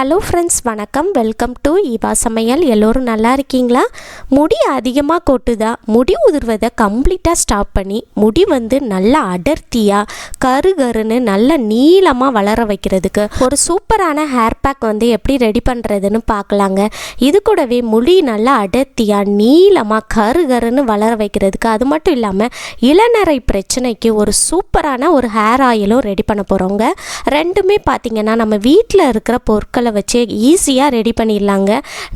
Hello friends வணக்கம். Welcome to இவா சமையல். எல்லோரும் நல்லா இருக்கீங்களா? முடி அதிகமாக கொட்டுதா? முடி உதிர்வதை கம்ப்ளீட்டாக ஸ்டாப் பண்ணி முடி வந்து நல்லா அடர்த்தியாக கரு கருன்னு நீளமாக வளர வைக்கிறதுக்கு ஒரு சூப்பரான ஹேர் பேக் வந்து எப்படி ரெடி பண்ணுறதுன்னு பார்க்கலாங்க. இது கூடவே முடி நல்லா அடர்த்தியாக நீளமாக கரு கருன்னு வளர வைக்கிறதுக்கு அது மட்டும் இல்லாமல் இளநரை பிரச்சனைக்கு ஒரு சூப்பரான ஒரு ஹேர் ஆயிலும் ரெடி பண்ண போகிறோங்க ரெண்டுமே பார்த்தீங்கன்னா நம்ம வீட்டில் இருக்கிற பொருட்களை வச்சு ஈஸியாக ரெடி பண்ணிடலாங்க.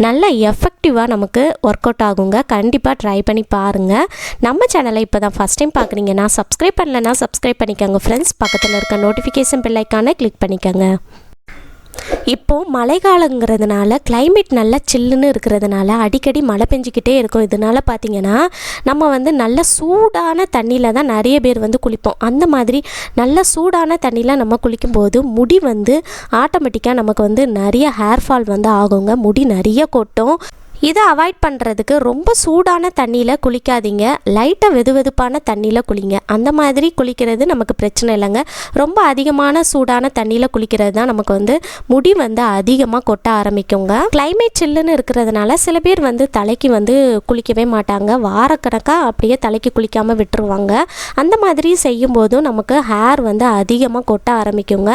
நல்ல எஃபெக்டிவாக நமக்கு ஒர்க் அவுட் ஆகுங்க. கண்டிப்பாக ட்ரை பண்ணி பாருங்கள் நம்ம சேனலை இப்போ தான் ஃபஸ்ட் டைம் பார்க்குறீங்கன்னா சப்ஸ்கிரைப் பண்ணலன்னா சப்ஸ்கிரைப் பண்ணிக்கோங்க. ஃப்ரெண்ட்ஸ் பக்கத்தில் இருக்க நோட்டிஃபிகேஷன் பெல்லைக்கான கிளிக் பண்ணிக்கோங்க. இப்போது மழைக்காலங்கிறதுனால கிளைமேட் நல்லா சில்லுன்னு இருக்கிறதுனால அடிக்கடி மழை பெஞ்சிக்கிட்டே இருக்கும். இதனால பார்த்திங்கன்னா நம்ம வந்து நல்ல சூடான தண்ணியில் தான் நிறைய பேர் வந்து குளிப்போம். அந்த மாதிரி நல்ல சூடான தண்ணியில் நம்ம குளிக்கும்போது முடி வந்து ஆட்டோமேட்டிக்காக நமக்கு வந்து நிறைய ஹேர் ஃபால் வந்து ஆகுங்க. முடி நிறைய கொட்டும். இதை அவாய்ட் பண்ணுறதுக்கு ரொம்ப சூடான தண்ணியில் குளிக்காதீங்க. லைட்டாக வெது வெதுப்பான தண்ணியில் குளிங்க. அந்த மாதிரி குளிக்கிறது நமக்கு பிரச்சனை இல்லைங்க. ரொம்ப அதிகமான சூடான தண்ணியில் குளிக்கிறது தான் நமக்கு வந்து முடி வந்து அதிகமாக கொட்ட ஆரம்பிக்குங்க. கிளைமேட் சில்லுன்னு இருக்கிறதுனால சில பேர் வந்து தலைக்கு வந்து குளிக்கவே மாட்டாங்க. வாரக்கணக்காக அப்படியே தலைக்கு குளிக்காமல் விட்டுருவாங்க. அந்த மாதிரி செய்யும்போதும் நமக்கு ஹேர் வந்து அதிகமாக கொட்ட ஆரம்பிக்குங்க.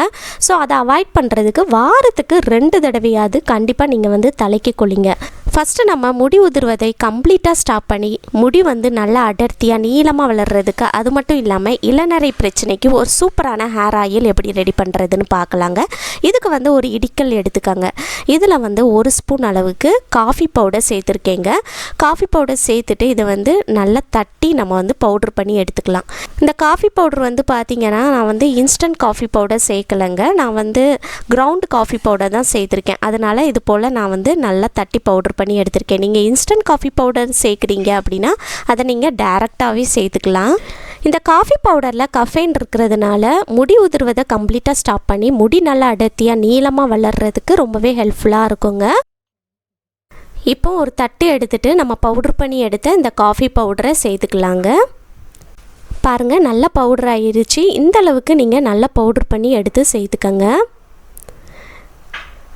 ஸோ அதை அவாய்ட் பண்ணுறதுக்கு வாரத்துக்கு ரெண்டு தடவையாவது கண்டிப்பாக நீங்கள் வந்து தலைக்கு குளிங்க. ஃபஸ்ட்டு நம்ம முடி உதிர்வதை கம்ப்ளீட்டாக ஸ்டாப் பண்ணி முடி வந்து நல்லா அடர்த்தியாக நீளமாக வளர்கிறதுக்கு அது மட்டும் இல்லாமல் இளநரை பிரச்சனைக்கு ஒரு சூப்பரான ஹேர் ஆயில் எப்படி ரெடி பண்ணுறதுன்னு பார்க்கலாங்க. இதுக்கு வந்து ஒரு இடிக்கல் எடுத்துக்கோங்க. இதில் வந்து ஒரு ஸ்பூன் அளவுக்கு காஃபி பவுடர் சேர்த்துருக்கேங்க. காஃபி பவுடர் சேர்த்துட்டு இதை வந்து நல்லா தட்டி நம்ம வந்து பவுட்ரு பண்ணி எடுத்துக்கலாம். இந்த காஃபி பவுடர் வந்து பார்த்திங்கன்னா நான் வந்து இன்ஸ்டன்ட் காஃபி பவுடர் சேர்க்கலைங்க. நான் வந்து கிரவுண்ட் காஃபி பவுடர் தான் சேர்த்துருக்கேன். அதனால் இது போல் நான் வந்து நல்லா தட்டி பவுடர் பண்ணி எடுத்திருக்கேன். நீங்கள் இன்ஸ்டன்ட் காஃபி பவுடர் சேர்க்குறீங்க அப்படின்னா அதை நீங்கள் டேரெக்டாகவே சேர்த்துக்கலாம். இந்த காஃபி பவுடரில் கஃபைன் இருக்கிறதுனால முடி உதிர்வதை கம்ப்ளீட்டாக ஸ்டாப் பண்ணி முடி நல்லா அடர்த்தியாக நீளமாக வளர்கிறதுக்கு ரொம்பவே ஹெல்ப்ஃபுல்லாக இருக்குங்க. இப்போ ஒரு தட்டு எடுத்துட்டு நம்ம பவுடர் பண்ணி எடுத்த இந்த காஃபி பவுடரை சேர்த்துக்கலாங்க. பாருங்கள் நல்ல பவுடர் ஆயிடுச்சு இந்த அளவுக்கு நீங்கள் நல்லா பவுடர் பண்ணி எடுத்து சேர்த்துக்கங்க.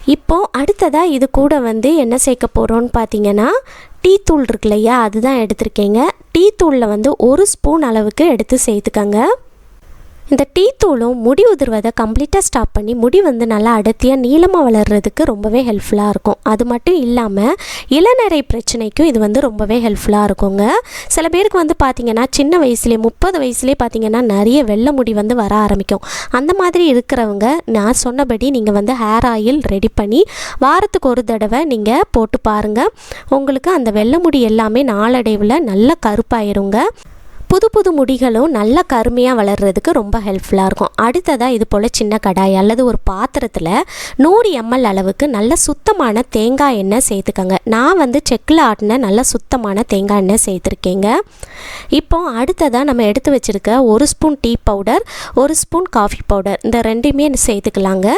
இப்போ அடுத்ததாக இது கூட வந்து என்ன சேர்க்க போகிறோன்னு பார்த்தீங்கன்னா டீ தூள் இருக்கு இல்லையா அதுதான் எடுத்திருக்கேங்க. டீ தூளில் வந்து ஒரு ஸ்பூன் அளவுக்கு எடுத்து சேர்த்துக்கங்க. இந்த டீ தூளும் முடி உதிர்வதை கம்ப்ளீட்டாக ஸ்டாப் பண்ணி முடி வந்து நல்லா அடர்த்தியாக நீளமாக வளர்கிறதுக்கு ரொம்பவே ஹெல்ப்ஃபுல்லாக இருக்கும். அது மட்டும் இல்லாமல் இளநரை பிரச்சனைக்கும் இது வந்து ரொம்பவே ஹெல்ப்ஃபுல்லாக இருக்குங்க. சில பேருக்கு வந்து பார்த்திங்கன்னா சின்ன வயசுலேயே முப்பது வயசுலேயே பார்த்திங்கன்னா நிறைய வெள்ளை முடி வந்து வர ஆரம்பிக்கும். அந்த மாதிரி இருக்கிறவங்க நான் சொன்னபடி நீங்கள் வந்து ஹேர் ஆயில் ரெடி பண்ணி வாரத்துக்கு ஒரு தடவை நீங்கள் போட்டு பாருங்கள் உங்களுக்கு அந்த வெள்ளை முடி எல்லாமே நாளடைவில் நல்ல கருப்பாயிருங்க. புது புது முடிகளும் நல்லா கருமையாக வளர்கிறதுக்கு ரொம்ப ஹெல்ப்ஃபுல்லாக இருக்கும். அடுத்ததாக இது போல் சின்ன கடாய் அல்லது ஒரு பாத்திரத்தில் நூறு எம்எல் அளவுக்கு நல்ல சுத்தமான தேங்காய் எண்ணெய் சேர்த்துக்கோங்க. நான் வந்து செக்கில் ஆட்டின நல்ல சுத்தமான தேங்காய் எண்ணெய் சேர்த்துருக்கேங்க. இப்போ அடுத்ததாக நம்ம எடுத்து வச்சுருக்க ஒரு ஸ்பூன் டீ பவுடர் ஒரு ஸ்பூன் காஃபி பவுடர். இந்த ரெண்டையுமே சேர்த்துக்கலாங்க.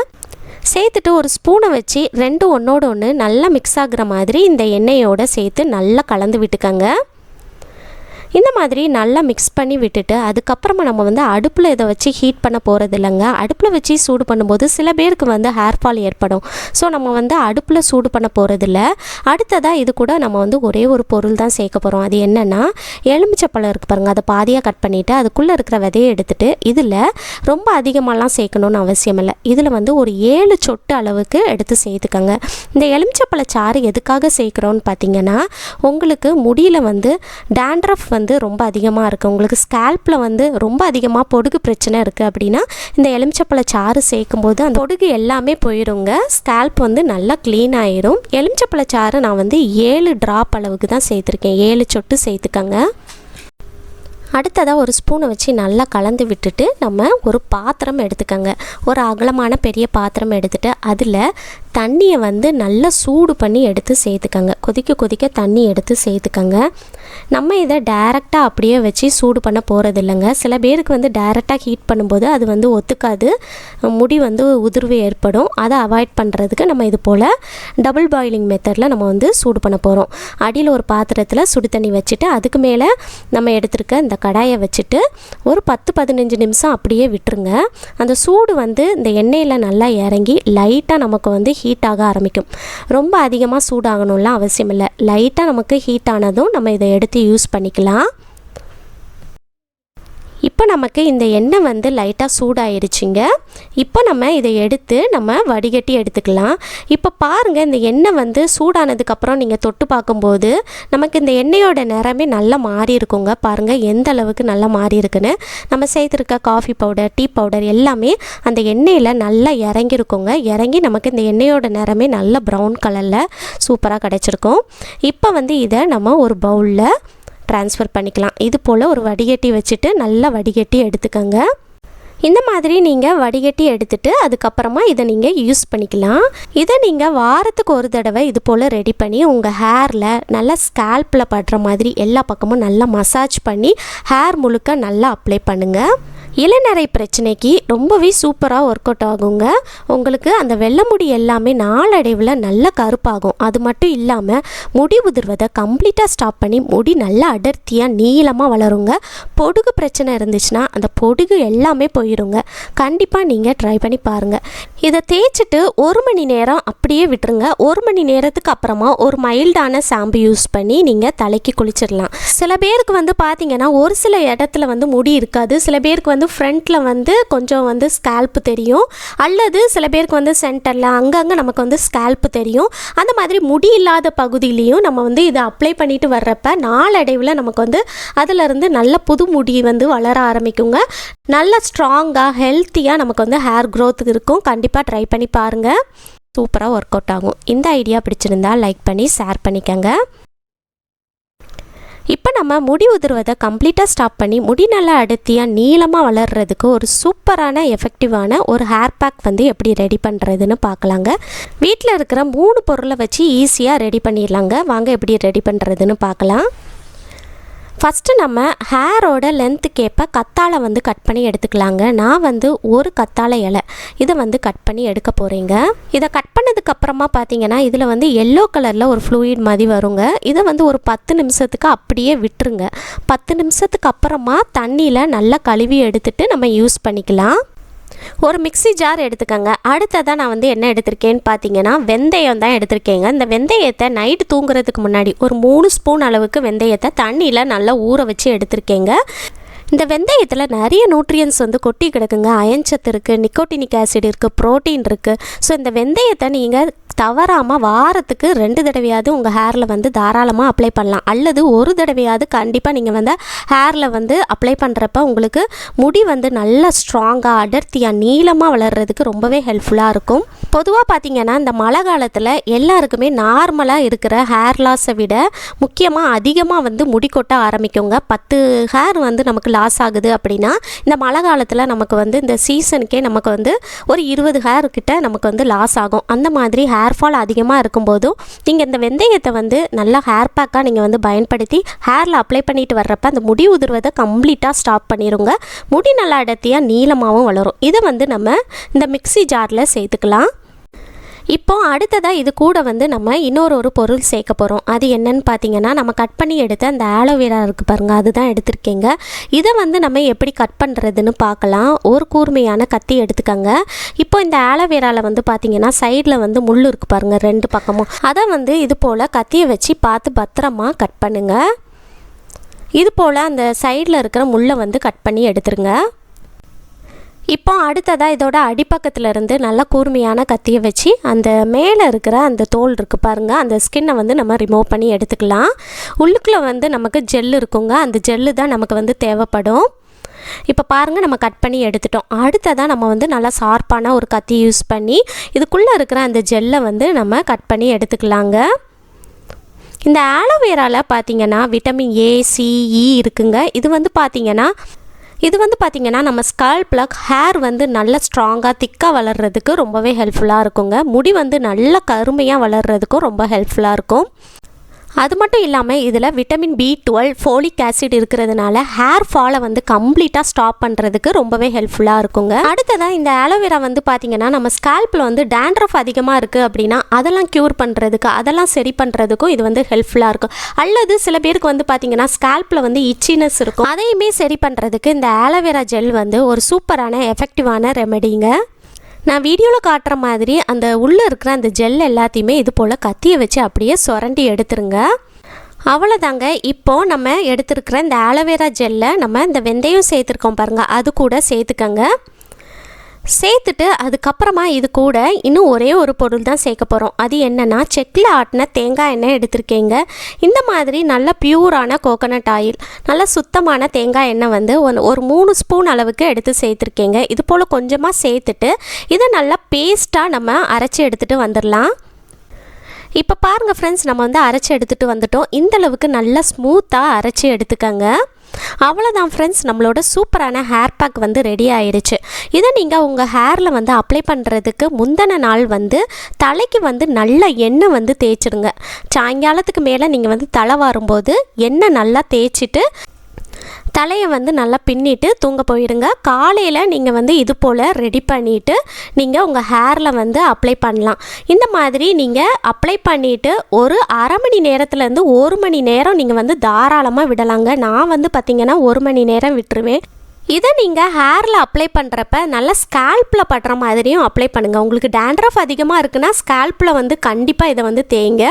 சேர்த்துட்டு ஒரு ஸ்பூனை வச்சு ரெண்டும் ஒன்றோட ஒன்று நல்லா மிக்ஸ் ஆகுற மாதிரி இந்த எண்ணெயோடு சேர்த்து நல்லா கலந்து விட்டுக்கோங்க. இந்த மாதிரி நல்லா மிக்ஸ் பண்ணி விட்டுட்டு அதுக்கப்புறமா நம்ம வந்து அடுப்பில் இதை வச்சு ஹீட் பண்ண போகிறது இல்லைங்க. அடுப்பில் வச்சு சூடு பண்ணும்போது சில பேருக்கு வந்து ஹேர் ஃபால் ஏற்படும். ஸோ நம்ம வந்து அடுப்பில் சூடு பண்ண போகிறதில்ல அடுத்ததாக இது கூட நம்ம வந்து ஒரே ஒரு பொருள் தான் சேர்க்க போகிறோம் அது என்னென்னா எலுமிச்சப்பழம் இருக்குது பாருங்கள் அதை பாதியாக கட் பண்ணிவிட்டு அதுக்குள்ளே இருக்கிற விதையை எடுத்துகிட்டு இதில் ரொம்ப அதிகமாகலாம் சேர்க்கணும்னு அவசியம் இல்லை. இதில் வந்து ஒரு ஏழு சொட்டு அளவுக்கு எடுத்து சேர்த்துக்கோங்க. இந்த எலுமிச்சப்பழ சாறு எதுக்காக சேர்க்குறோன்னு பார்த்தீங்கன்னா உங்களுக்கு முடியில் வந்து டேண்ட்ரஃப் வந்து ரொம்ப அதிகமாக இருக்குது உங்களுக்கு ஸ்கேல்பில் வந்து ரொம்ப அதிகமாக பொடுகு பிரச்சனை இருக்குது அப்படின்னா இந்த எலுமிச்சப்பழ சாறு சேர்க்கும்போது அந்த பொடுகு எல்லாமே போயிடுங்க ஸ்கேல்ப் வந்து நல்லா க்ளீன் ஆயிரும். எலுமிச்சப்பழ சாறு நான் வந்து ஏழு ட்ராப் அளவுக்கு தான் சேர்த்துருக்கேன். ஏழு சொட்டு சேர்த்துக்கங்க. அடுத்ததாக ஒரு ஸ்பூனை வச்சு நல்லா கலந்து விட்டுட்டு நம்ம ஒரு பாத்திரம் எடுத்துக்கோங்க. ஒரு அகலமான பெரிய பாத்திரம் எடுத்துகிட்டு அதில் தண்ணியை வந்து நல்லா சூடு பண்ணி எடுத்து சேர்த்துக்கங்க. கொதிக்க கொதிக்க தண்ணி எடுத்து சேர்த்துக்கங்க. நம்ம இதை டேரெக்டாக அப்படியே வச்சு சூடு பண்ண போகிறது இல்லைங்க சில பேருக்கு வந்து டேரெக்டாக ஹீட் பண்ணும்போது அது வந்து ஒத்துக்காது. முடி வந்து உதிர்வு ஏற்படும். அதை அவாய்ட் பண்ணுறதுக்கு நம்ம இது போல் டபுள் பாயிலிங் மெத்தடில் நம்ம வந்து சூடு பண்ண போகிறோம் அடியில் ஒரு பாத்திரத்தில் சுடு தண்ணி வச்சுட்டு அதுக்கு மேலே நம்ம எடுத்திருக்க இந்த கடாயை வச்சுட்டு ஒரு பத்து பதினஞ்சு நிமிஷம் அப்படியே விட்டுருங்க. அந்த சூடு வந்து இந்த எண்ணெயில் நல்லா இறங்கி லைட்டாக நமக்கு வந்து ஹீட் ஆக ஆரம்பிக்கும். ரொம்ப அதிகமாக சூடாகணும்லாம் அவசியம் இல்லை லைட்டாக நமக்கு ஹீட் ஆனதும் நம்ம இதை எடுத்து யூஸ் பண்ணிக்கலாம். இப்போ நமக்கு இந்த எண்ணெய் வந்து லைட்டாக சூடாயிடுச்சிங்க இப்போ நம்ம இதை எடுத்து நம்ம வடிகட்டி எடுத்துக்கலாம். இப்போ பாருங்கள் இந்த எண்ணெய் வந்து சூடானதுக்கப்புறம் நீங்கள் தொட்டு பார்க்கும்போது நமக்கு இந்த எண்ணெயோட நிறமே நல்லா மாறி இருக்குங்க பாருங்கள் எந்த அளவுக்கு நல்லா மாறி இருக்குன்னு நம்ம சேர்த்துருக்க காஃபி பவுடர் டீ பவுடர் எல்லாமே அந்த எண்ணெயில் நல்லா இறங்கியிருக்குங்க. இறங்கி நமக்கு இந்த எண்ணெயோட நிறமே நல்ல ப்ரௌன் கலரில் சூப்பராக கிடச்சிருக்கும். இப்போ வந்து இதை நம்ம ஒரு பவுலில் ட்ரான்ஸ்ஃபர் பண்ணிக்கலாம். இது போல் ஒரு வடிகட்டி வச்சுட்டு நல்லா வடிகட்டி எடுத்துக்கோங்க. இந்த மாதிரி நீங்கள் வடிகட்டி எடுத்துட்டு அதுக்கப்புறமா இதை நீங்கள் யூஸ் பண்ணிக்கலாம். இதை நீங்கள் வாரத்துக்கு ஒரு தடவை இது போல் ரெடி பண்ணி உங்கள் ஹேரில் நல்லா ஸ்கேல்பில் படுற மாதிரி எல்லா பக்கமும் நல்லா மசாஜ் பண்ணி ஹேர் முழுக்க நல்லா அப்ளை பண்ணுங்கள் இளநரை பிரச்சனைக்கு ரொம்பவே சூப்பராக ஒர்க் அவுட் ஆகுங்க. உங்களுக்கு அந்த வெள்ளை முடி எல்லாமே நாளடைவில் நல்ல கருப்பாகும். அது மட்டும் இல்லாமல் முடி உதிர்வதை கம்ப்ளீட்டாக ஸ்டாப் பண்ணி முடி நல்லா அடர்த்தியாக நீளமாக வளருங்க. பொடுகு பிரச்சனை இருந்துச்சுன்னா அந்த பொடுகு எல்லாமே போயிடுங்க கண்டிப்பாக நீங்கள் ட்ரை பண்ணி பாருங்கள் இதை தேய்ச்சிட்டு ஒரு மணி நேரம் அப்படியே விட்டுருங்க. ஒரு மணி நேரத்துக்கு அப்புறமா ஒரு மைல்டான ஷாம்பு யூஸ் பண்ணி நீங்கள் தலைக்கு குளிச்சிடலாம். சில பேருக்கு வந்து பார்த்தீங்கன்னா ஒரு சில இடத்துல வந்து முடி இருக்காது. சில பேருக்கு வந்து ஃப்ரண்ட்டில் வந்து கொஞ்சம் வந்து ஸ்கேல்ப்பு தெரியும். அல்லது சில பேருக்கு வந்து சென்டரில் அங்கங்கே நமக்கு வந்து ஸ்கேல்ப்பு தெரியும். அந்த மாதிரி முடி இல்லாத பகுதியிலையும் நம்ம வந்து இதை அப்ளை பண்ணிட்டு வர்றப்ப நாளடைவில் நமக்கு வந்து அதிலிருந்து நல்ல புது முடி வந்து வளர ஆரம்பிக்குங்க. நல்ல ஸ்ட்ராங்காக ஹெல்த்தியாக நமக்கு வந்து ஹேர் க்ரோத் இருக்கும். கண்டிப்பாக ட்ரை பண்ணி பாருங்கள் சூப்பராக ஒர்க் அவுட் ஆகும். இந்த ஐடியா பிடிச்சிருந்தா லைக் பண்ணி ஷேர் பண்ணிக்கங்க. இப்போ நம்ம முடி உதிர்வதை கம்ப்ளீட்டாக ஸ்டாப் பண்ணி முடி நல்லா அடர்த்தியாக நீளமாக வளர்கிறதுக்கு ஒரு சூப்பரான எஃபெக்டிவான ஒரு ஹேர் பேக் வந்து எப்படி ரெடி பண்ணுறதுன்னு பார்க்கலாங்க. வீட்டில் இருக்கிற மூணு பொருளை வச்சு ஈஸியாக ரெடி பண்ணிடலாங்க. வாங்க எப்படி ரெடி பண்ணுறதுன்னு பார்க்கலாம். ஃபஸ்ட்டு நம்ம ஹேரோட லென்த்துக்கேற்ப கத்தாழை வந்து கட் பண்ணி எடுத்துக்கலாங்க. நான் வந்து ஒரு கத்தாழை இலை. இதை வந்து கட் பண்ணி எடுக்க போகிறேங்க இதை கட் பண்ணதுக்கப்புறமா பார்த்தீங்கன்னா இதில் வந்து எல்லோ கலரில் ஒரு ஃப்ளூயிட் மாதிரி வருங்க. இதை வந்து ஒரு பத்து நிமிஷத்துக்கு அப்படியே விட்டுருங்க. பத்து நிமிஷத்துக்கு அப்புறமா தண்ணியில் நல்லா கழுவி எடுத்துட்டு நம்ம யூஸ் பண்ணிக்கலாம். ஒரு மிக்ஸி ஜார் எடுத்துக்கோங்க. அடுத்ததாக நான் வந்து என்ன எடுத்திருக்கேன்னு பார்த்தீங்கன்னா வெந்தயம் தான் எடுத்திருக்கேங்க. இந்த வெந்தயத்தை நைட்டு தூங்குறதுக்கு முன்னாடி ஒரு மூணு ஸ்பூன் அளவுக்கு வெந்தயத்தை தண்ணியில் நல்லா ஊற வச்சு எடுத்திருக்கேங்க. இந்த வெந்தயத்தில் நிறைய நியூட்ரியன்ஸ் வந்து கொட்டி கிடக்குங்க. அயன்சத்து இருக்குது நிக்கோட்டினிக் ஆசிட் இருக்குது ப்ரோட்டீன் இருக்குது ஸோ இந்த வெந்தயத்தை நீங்கள் தவறாமல் வாரத்துக்கு ரெண்டு தடவையாவது உங்கள் ஹேரில் வந்து தாராளமாக அப்ளை பண்ணலாம். அல்லது ஒரு தடவையாவது கண்டிப்பாக நீங்கள் வந்து ஹேரில் வந்து அப்ளை பண்ணுறப்ப உங்களுக்கு முடி வந்து நல்லா ஸ்ட்ராங்காக அடர்த்தியாக நீளமாக வளர்கிறதுக்கு ரொம்பவே ஹெல்ப்ஃபுல்லாக இருக்கும். பொதுவாக பார்த்தீங்கன்னா இந்த மழை காலத்தில் எல்லாருக்குமே நார்மலாக இருக்கிற ஹேர் லாஸை விட முக்கியமாக அதிகமாக வந்து முடி கொட்ட ஆரம்பிக்குங்க. பத்து ஹேர் வந்து நமக்கு லாஸ் ஆகுது அப்படின்னா இந்த மழை காலத்தில் நமக்கு வந்து இந்த சீசனுக்கே நமக்கு வந்து ஒரு இருபது ஹேர் கிட்ட நமக்கு வந்து லாஸ் ஆகும். அந்த மாதிரி ஹேர் ஹேர் ஃபால் அதிகமாக இருக்கும்போதும் நீங்கள் இந்த வெந்தயத்தை வந்து நல்லா ஹேர் பேக்காக நீங்கள் வந்து பயன்படுத்தி ஹேரில் அப்ளை பண்ணிட்டு வர்றப்ப அந்த முடி உதிர்வதை கம்ப்ளீட்டாக ஸ்டாப் பண்ணிடுங்க முடி நல்லா அடர்த்தியாக நீளமாகவும் வளரும். இதை வந்து நம்ம இந்த மிக்ஸி ஜாரில் சேர்த்துக்கலாம். இப்போ அடுத்ததாக இது கூட வந்து நம்ம இன்னொரு ஒரு பொருள் சேர்க்க போகிறோம் அது என்னன்னு பார்த்தீங்கன்னா நம்ம கட் பண்ணி எடுத்த அந்த ஆலோவேரா இருக்குது பாருங்க அதுதான் எடுத்திருக்கீங்க. இதை வந்து நம்ம எப்படி கட் பண்ணுறதுன்னு பார்க்கலாம் ஒரு கூர்மையான கத்தி எடுத்துக்கோங்க. இப்போ இந்த ஆலோவேராவில் வந்து பார்த்தீங்கன்னா சைடில் வந்து முள் இருக்குது பாருங்க ரெண்டு பக்கமும். அதை வந்து இது போல் கத்தியை வச்சு பார்த்து பத்திரமா கட் பண்ணுங்கள் இது போல் அந்த சைடில் இருக்கிற முள்ளை வந்து கட் பண்ணி எடுத்துருங்க. இப்போ அடுத்ததாக இதோட அடிப்பக்கத்தில் இருந்து நல்லா கூர்மையான கத்தியை வச்சு அந்த மேலே இருக்கிற அந்த தோல் இருக்குது பாருங்கள் அந்த ஸ்கின்னை வந்து நம்ம ரிமூவ் பண்ணி எடுத்துக்கலாம். உள்ளுக்குள்ளே வந்து நமக்கு ஜெல் இருக்குங்க அந்த ஜெல்லு தான் நமக்கு வந்து தேவைப்படும். இப்போ பாருங்கள் நம்ம கட் பண்ணி எடுத்துட்டோம். அடுத்ததாக நம்ம வந்து நல்லா ஷார்ப்பான ஒரு கத்தி யூஸ் பண்ணி இதுக்குள்ளே இருக்கிற அந்த ஜெல்லை வந்து நம்ம கட் பண்ணி எடுத்துக்கலாங்க. இந்த ஆலோவேராவில் பார்த்தீங்கன்னா விட்டமின் ஏ சிஇ e இருக்குங்க. இது வந்து பார்த்தீங்கன்னா இது வந்து பார்த்திங்கன்னா நம்ம ஸ்கால்பில் ஹேர் வந்து நல்ல ஸ்ட்ராங்காக திக்காக வளர்கிறதுக்கு ரொம்பவே ஹெல்ப்ஃபுல்லாக இருக்குங்க. முடி வந்து நல்ல கருமையாக வளர்கிறதுக்கும் ரொம்ப ஹெல்ப்ஃபுல்லாக இருக்கும். அது மட்டும் இல்லாமல் இதில் vitamin B twelve folic acid இருக்கிறதுனால ஹேர் ஃபாலை வந்து கம்ப்ளீட்டாக ஸ்டாப் பண்ணுறதுக்கு ரொம்பவே ஹெல்ப்ஃபுல்லாக இருக்குங்க. அடுத்ததாக இந்த ஆலோவேரா வந்து பார்த்திங்கன்னா நம்ம ஸ்கால்பில் வந்து டேண்ட்ரஃப் அதிகமாக இருக்குது அப்படின்னா அதெல்லாம் க்யூர் பண்ணுறதுக்கு அதெல்லாம் சரி பண்ணுறதுக்கும் இது வந்து ஹெல்ப்ஃபுல்லாக இருக்கும். அல்லது சில பேருக்கு வந்து பார்த்திங்கன்னா ஸ்கால்பில் வந்து இச்சினஸ் இருக்கும். அதையுமே சரி பண்ணுறதுக்கு இந்த ஆலோவேரா ஜெல் வந்து ஒரு சூப்பரான எஃபெக்டிவான ரெமெடிங்க நான் வீடியோவில் காட்டுற மாதிரி அந்த உள்ளே இருக்கிற அந்த ஜெல் எல்லாத்தையுமே இது போல் கத்தியை வச்சு அப்படியே சுரண்டி எடுத்துருங்க. அவ்வளோதாங்க இப்போ நம்ம எடுத்துருக்கிற இந்த ஆலோவேரா ஜெல்லை நம்ம இந்த வெந்தயம் சேர்த்துருக்கோம் பாருங்கள் அது கூட சேர்த்துக்கங்க. சேர்த்துட்டு அதுக்கப்புறமா இது கூட இன்னும் ஒரே ஒரு பொருள் தான் சேர்க்க போகிறோம் அது என்னென்னா செக்கில் ஆட்டின தேங்காய் எண்ணெய் எடுத்திருக்கீங்க. இந்த மாதிரி நல்ல பியூரான கோகோனட் ஆயில் நல்ல சுத்தமான தேங்காய் எண்ணெய் வந்து ஒன் ஒரு மூணு ஸ்பூன் அளவுக்கு எடுத்து சேர்த்துருக்கீங்க. இது போல் கொஞ்சமாக சேர்த்துட்டு இதை நல்லா பேஸ்ட்டாக நம்ம அரைச்சி எடுத்துகிட்டு வந்துடலாம் இப்போ பாருங்கள் ஃப்ரெண்ட்ஸ் நம்ம வந்து அரைச்சி எடுத்துகிட்டு வந்துட்டோம். இந்த அளவுக்கு நல்லா ஸ்மூத்தாக அரைச்சி எடுத்துக்கங்க. அவ்வளோதான் ஃப்ரெண்ட்ஸ் நம்மளோட சூப்பரான ஹேர் பேக் வந்து ரெடி ஆயிடுச்சு இதை நீங்கள் உங்கள் ஹேரில் வந்து அப்ளை பண்ணுறதுக்கு முந்தின நாள் வந்து தலைக்கு வந்து நல்ல எண்ணெய் வந்து தேய்ச்சிடுங்க. சாயங்காலத்துக்கு மேலே நீங்கள் வந்து தலை வரும்போது எண்ணெய் நல்லா தேய்ச்சிட்டு தலையை வந்து நல்லா பின்னிட்டு தூங்க போயிடுங்க. காலையில் நீங்கள் வந்து இது போல் ரெடி பண்ணிவிட்டு நீங்கள் உங்கள் ஹேரில் வந்து அப்ளை பண்ணலாம். இந்த மாதிரி நீங்கள் அப்ளை பண்ணிவிட்டு ஒரு அரை மணி நேரத்துலேருந்து ஒரு மணி நேரம் நீங்கள் வந்து தாராளமாக விடலாங்க. நான் வந்து பார்த்திங்கன்னா ஒரு மணி நேரம் விட்டுருவேன். இதை நீங்கள் ஹேரில் அப்ளை பண்ணுறப்ப நல்லா ஸ்கேல்ப்பில் படுற மாதிரியும் அப்ளை பண்ணுங்கள் உங்களுக்கு டேண்ட்ரஃப் அதிகமாக இருக்குன்னா ஸ்கேல்ப்பில் வந்து கண்டிப்பாக இதை வந்து தேய்ங்க.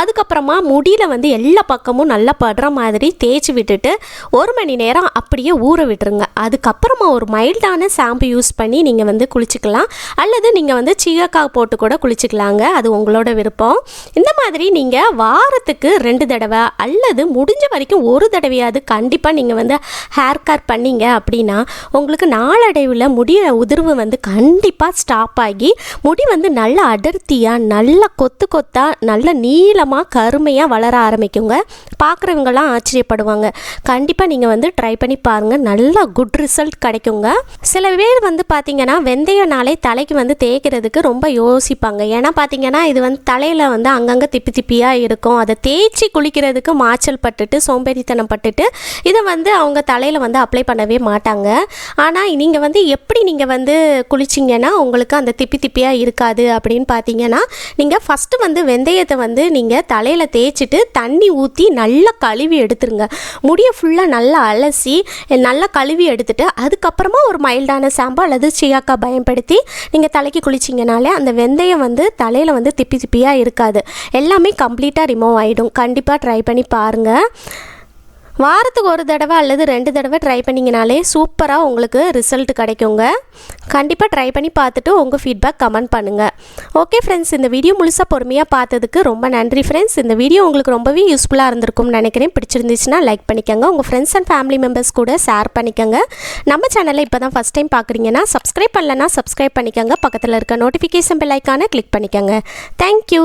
அதுக்கப்புறமா முடியில் வந்து எல்லா பக்கமும் நல்லா படுற மாதிரி தேய்ச்சி விட்டுட்டு ஒரு மணி நேரம் அப்படியே ஊற விட்டுருங்க. அதுக்கப்புறமா ஒரு மைல்டான ஷாம்பு யூஸ் பண்ணி நீங்கள் வந்து குளிச்சுக்கலாம். அல்லது நீங்கள் வந்து சீகக்காய் போட்டு கூட குளிச்சுக்கலாங்க. அது உங்களோட விருப்பம். இந்த மாதிரி நீங்கள் வாரத்துக்கு ரெண்டு தடவை அல்லது முடிஞ்ச வரைக்கும் ஒரு தடவையாவது கண்டிப்பாக நீங்கள் வந்து ஹேர் கட் பண்ணீங்க அப்படி அப்படின்னா உங்களுக்கு நாளடைவில் முடிய உதிர்வு வந்து கண்டிப்பாக ஸ்டாப் ஆகி முடி வந்து நல்ல அடர்த்தியாக நல்ல கொத்து கொத்தாக நல்ல நீளமாக கருமையாக வளர ஆரம்பிக்குங்க. பார்க்குறவங்கலாம் ஆச்சரியப்படுவாங்க. கண்டிப்பாக நீங்கள் வந்து ட்ரை பண்ணி பாருங்கள் நல்ல குட் ரிசல்ட் கிடைக்குங்க. சில பேர் வந்து பார்த்திங்கன்னா வெந்தயனாலே தலைக்கு வந்து தேய்க்கிறதுக்கு ரொம்ப யோசிப்பாங்க. ஏன்னா பார்த்தீங்கன்னா இது வந்து தலையில் வந்து அங்கங்கே திப்பி திப்பியாக இருக்கும். அதை தேய்ச்சி குளிக்கிறதுக்கு மாய்ச்சல் பட்டுட்டு சோம்பேறித்தனம் பட்டுட்டு இதை வந்து அவங்க தலையில் வந்து அப்ளை பண்ணவே மாட்டாங்க. மாட்டாங்க. ஆனால் நீங்கள் வந்து எப்படி நீங்கள் வந்து குளிச்சிங்கன்னா உங்களுக்கு அந்த திப்பி திப்பியாக இருக்காது அப்படின்னு பார்த்தீங்கன்னா நீங்கள் ஃபஸ்ட்டு வந்து வெந்தயத்தை வந்து நீங்கள் தலையில் தேய்ச்சிட்டு தண்ணி ஊற்றி நல்லா கழுவி எடுத்துருங்க. முடியை ஃபுல்லாக நல்லா அலசி நல்லா கழுவி எடுத்துட்டு அதுக்கப்புறமா ஒரு மைல்டான சாம்பா அல்லது சியாக்கா பயன்படுத்தி நீங்கள் தலைக்கு குளிச்சிங்கனாலே அந்த வெந்தயம் வந்து தலையில் வந்து திப்பி திப்பியாக இருக்காது. எல்லாமே கம்ப்ளீட்டாக ரிமூவ் ஆகிடும் கண்டிப்பாக ட்ரை பண்ணி பாருங்கள் வாரத்துக்கு ஒரு தடவை அல்லது ரெண்டு தடவை ட்ரை பண்ணிங்கனாலே சூப்பராக உங்களுக்கு ரிசல்ட் கிடைக்குங்க. கண்டிப்பாக ட்ரை பண்ணி பார்த்துட்டு உங்கள் ஃபீட்பேக் கமெண்ட் பண்ணுங்கள் ஓகே ஃப்ரெண்ட்ஸ் இந்த வீடியோ முழுசாக பொறுமையாக பார்த்ததுக்கு ரொம்ப நன்றி ஃப்ரெண்ட்ஸ் இந்த வீடியோ உங்களுக்கு ரொம்பவே யூஸ்ஃபுல்லாக இருந்திருக்கும்னு நினைக்கிறேன். பிடிச்சிருந்துச்சுன்னா லைக் பண்ணிக்கோங்க. உங்கள் ஃப்ரெண்ட்ஸ் அண்ட் ஃபேமிலி மெம்பர்ஸ் கூட ஷேர் பண்ணிக்கோங்க. நம்ம சேனலை இப்போ தான் ஃபஸ்ட் டைம் பார்க்குறீங்கன்னா சப்ஸ்கிரைப் பண்ணலன்னா சப்ஸ்கிரைப் பண்ணிக்கோங்க. பக்கத்தில் இருக்க நோட்டிஃபிகேஷன் பெல் ஐக்கானை கிளிக் பண்ணிக்கோங்க. Thank you